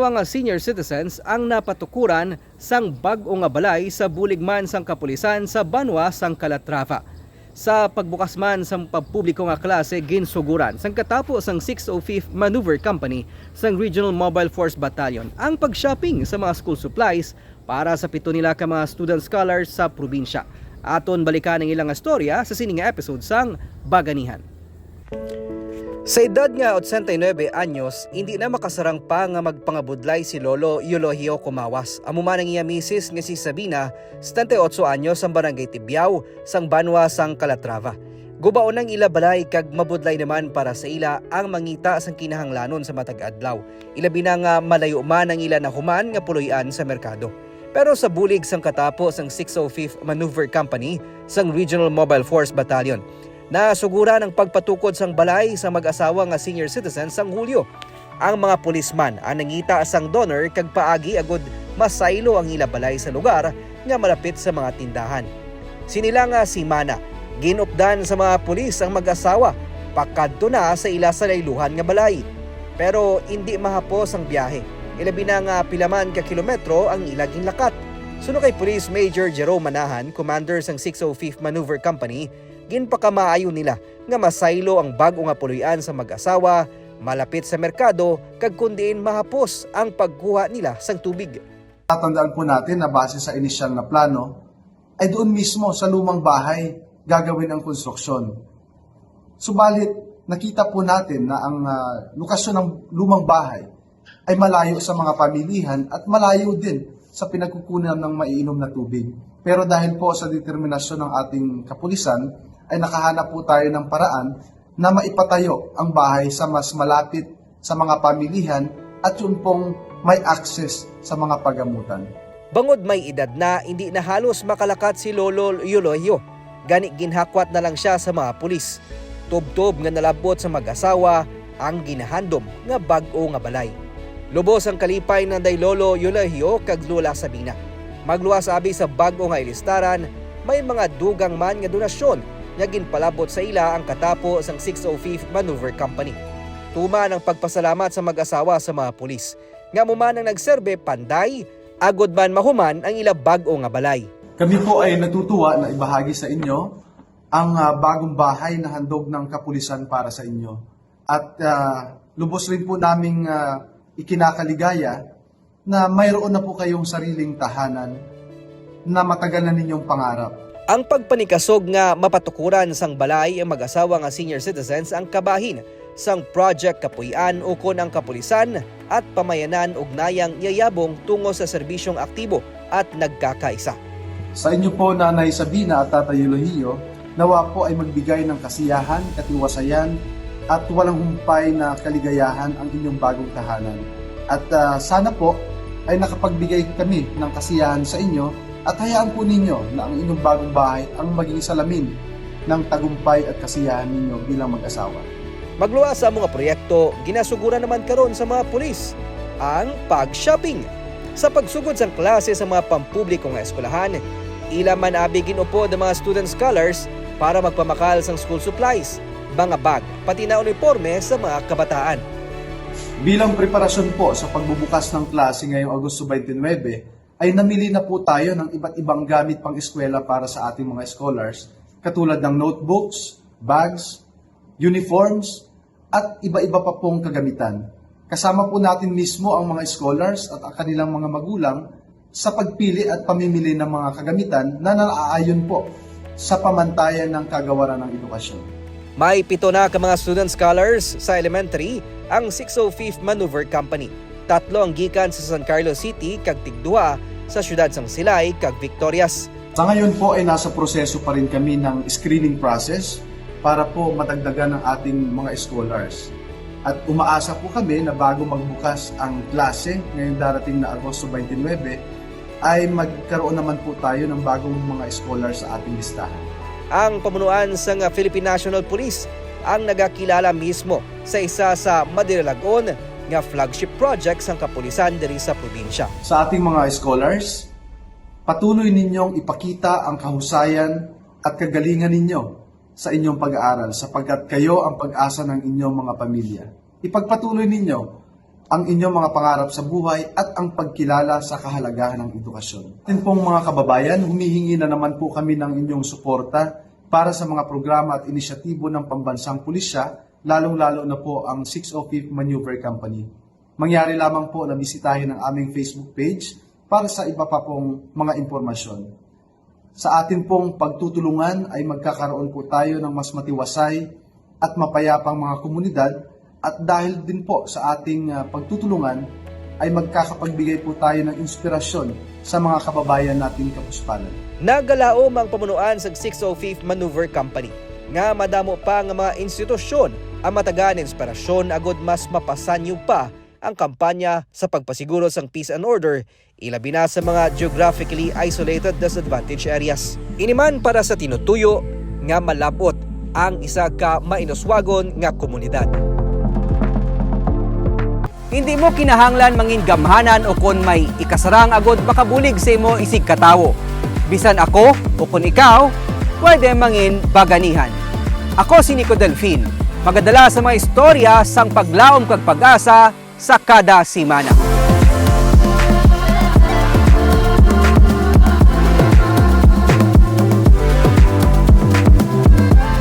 nga senior citizens ang napatukuran sang bag-o nga balay sa buligman sang kapulisan sa Banwa sang Calatrava. Sa pagbukas man sa pagpubliko nga klase ginsuguran sang katapo sang 605th Maneuver Company sang Regional Mobile Force Battalion ang pag-shopping sa mga school supplies para sa pito nila ka mga student scholars sa probinsya. Aton balikan ang ilang istorya sa sining episode sang Baganihan. Sa edad nga 89 anyos, hindi na makasarang pa nga magpangabudlay si Lolo Eulogio Kumawas. Amuman ang iya misis nga si Sabina, 78 anyos ang barangay Tibyao, sang Banwa sang Calatrava. Gubaon ang ila balay kag mabudlay naman para sa ila ang mangita sang kinahanglanon sa matag adlaw. Ilabi na nga malayo man ang ila nahuman nga puloy-an sa merkado. Pero sa bulig sang katapo sang 605th Maneuver Company sang Regional Mobile Force Battalion, Nasugura ng pagpatukod sang balay sa mag-asawa nga senior citizen sang Hulyo. Ang mga pulisman ang nangita sang donor kag paagi agod masaylo ang ila balay sa lugar nga malapit sa mga tindahan. Sinila nga si Mana, ginupdan sa mga pulis ang mag-asawa, pakadto na sa ila sa layluhan nga balay. Pero hindi mahapos ang biyahe. Ilabi na nga pilaman ka kilometro ang ilaging lakat. Suno kay Police Major Jerome Manahan, commander sang 605th Maneuver Company, ginpakamaayo nila nga masaylo ang bago nga puloy-an sa mag-asawa, malapit sa merkado, kag kundiin mahapos ang pagkuha nila sang tubig. Tatandaan po natin na base sa inisyal na plano, ay doon mismo sa lumang bahay gagawin ang konstruksyon. Subalit, nakita po natin na ang ah, lokasyon ng lumang bahay ay malayo sa mga pamilihan at malayo din sa pinagkukunan ng maiinom na tubig. Pero dahil po sa determinasyon ng ating kapulisan, ay nakahanap po tayo ng paraan na maipatayo ang bahay sa mas malapit sa mga pamilihan at yun pong may access sa mga pagamutan. Bangod may edad na hindi na halos makalakat si Lolo Eulogio. Gani ginhakwat na lang siya sa mga pulis. Tubtob nga nalabot sa mag-asawa ang ginahandom nga bag-o nga balay. Lubos ang kalipay ng day Lolo Eulogio kag Lula Sabina. Magluwas abi sa bag-o nga ilistaran, may mga dugang man nga donasyon nga ginpalabot sa ila ang katapo sang 605th Maneuver Company. Tuma ng pagpasalamat sa mag-asawa sa mga pulis. Nga mo man ang nagserbe panday, agod man mahuman ang ila bag-o nga balay. Kami po ay natutuwa na ibahagi sa inyo ang ah, bagong bahay na handog ng kapulisan para sa inyo. At ah, lubos rin po naming ah, ikinakaligaya na mayroon na po kayong sariling tahanan na matagal na ninyong pangarap. Ang pagpanikasog nga mapatukuran sang balay ang mag-asawa nga senior citizens ang kabahin sang Project Kapuyan ukon ang kapulisan at pamayanan ugnayang yayabong tungo sa serbisyong aktibo at nagkakaisa. Sa inyo po, Nanay Sabina at Tatay Elohio, nawa po ay magbigay ng kasiyahan, katiwasayan, at walang humpay na kaligayahan ang inyong bagong tahanan. At ah, sana po ay nakapagbigay kami ng kasiyahan sa inyo at hayaan po ninyo na ang inyong bagong bahay ang maging salamin ng tagumpay at kasiyahan ninyo bilang mag-asawa. Magluwas sa mga proyekto, ginasugura naman karon sa mga pulis ang pag-shopping. Sa pagsugod sang klase sa mga pampubliko nga eskwelahan, ila man abi ginupo ng mga student scholars para magpamakal sang school supplies, mga bag, pati na uniforme sa mga kabataan. Bilang preparasyon po sa pagbubukas ng klase ngayong Agosto 29, ay namili na po tayo ng iba't ibang gamit pang eskwela para sa ating mga scholars, katulad ng notebooks, bags, uniforms, at iba-iba pa pong kagamitan. Kasama po natin mismo ang mga scholars at ang kanilang mga magulang sa pagpili at pamimili ng mga kagamitan na naaayon po sa pamantayan ng kagawaran ng edukasyon. May pito na ka mga student scholars sa elementary ang 605th Maneuver Company. Tatlo ang gikan sa San Carlos City kag tigduha sa syudad sang Silay kag Victorias. Sa ngayon po ay nasa proseso pa rin kami ng screening process para po matagdagan ang ating mga scholars. At umaasa po kami na bago magbukas ang klase ngayong darating na Agosto 29 ay magkaroon naman po tayo ng bagong mga scholars sa ating listahan. Ang pamunuan sa nga Philippine National Police ang nagakilala mismo sa isa sa Madirilagon nga flagship project sang kapulisan diri sa probinsya. Sa ating mga scholars, patuloy ninyong ipakita ang kahusayan at kagalingan ninyo sa inyong pag-aaral sapagkat kayo ang pag-asa ng inyong mga pamilya. Ipagpatuloy ninyo ang inyong mga pangarap sa buhay at ang pagkilala sa kahalagahan ng edukasyon. Atin pong mga kababayan, humihingi na naman po kami ng inyong suporta para sa mga programa at inisyatibo ng pambansang pulisya, lalong-lalo na po ang 605 Maneuver Company. Mangyari lamang po na bisitahin ang aming Facebook page para sa iba pa pong mga impormasyon. Sa atin pong pagtutulungan ay magkakaroon po tayo ng mas matiwasay at mapayapang mga komunidad at dahil din po sa ating ah, pagtutulungan ay magkakapagbigay po tayo ng inspirasyon sa mga kababayan nating kapuspalan. Nagalaom ang pamunuan sa 605th Maneuver Company nga madamo pa nga mga institusyon ang matagaan inspirasyon agod mas mapasanyo pa ang kampanya sa pagpasiguro sang peace and order ilabi na sa mga geographically isolated disadvantaged areas. Iniman para sa tinutuyo nga malabot ang isa ka mainuswagon nga komunidad. Hindi mo kinahanglan mangin gamhanan o kon may ikasarang agod makabulig sa imo isig katawo. Bisan ako o kon ikaw, pwede mangin baganihan. Ako si Nico Delfin, magadala sa mga istorya sang paglaom kag pag-asa sa kada simana.